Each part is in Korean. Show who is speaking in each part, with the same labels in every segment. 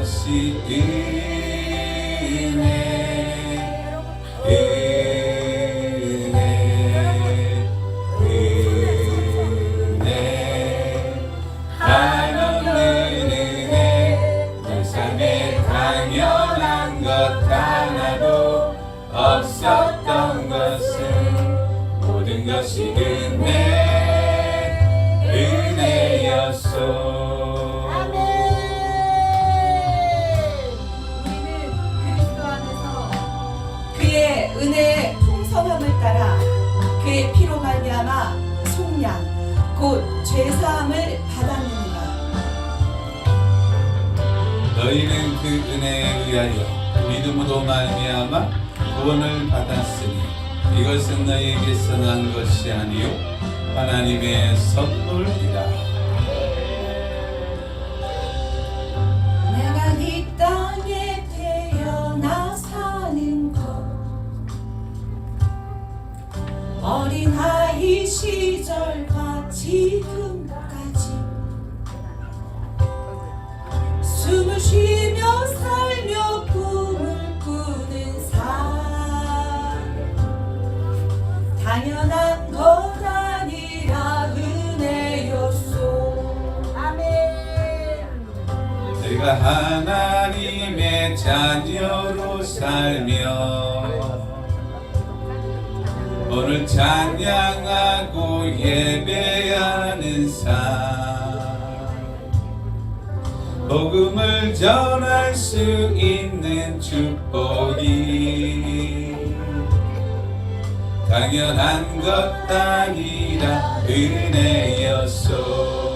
Speaker 1: 것이 은혜 은혜 은혜 한없는 은혜 내 삶에 당연한 것 하나도 없었던 것은 모든 것이 은혜 은혜였소
Speaker 2: 그의 피로 말미암아 속량 곧 죄사함을 받았느니라.
Speaker 1: 너희는 그 은혜에 의하여 믿음으로 말미암아 구원을 받았으니 이것은 너희에게서 난 것이 아니요 하나님의 선물이라
Speaker 2: 어린아이 시절과 지금까지. 숨을 쉬며 살며 꿈을 꾸는 삶. 당연한 것 아니라 은혜였소. 아멘.
Speaker 1: 내가 하나님의 자녀로 살며 오늘 찬양하고 예배하는 삶. 복음을 전할 수 있는 축복이 당연한 것 아니라 은혜였소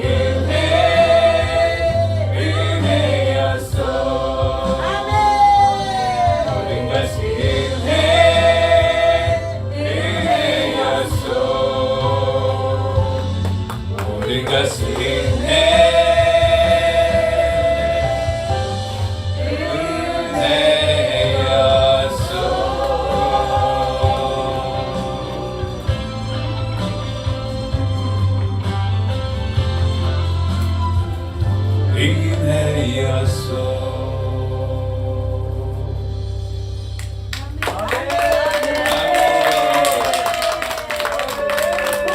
Speaker 1: 모 은혜였소.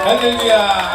Speaker 1: 할렐루야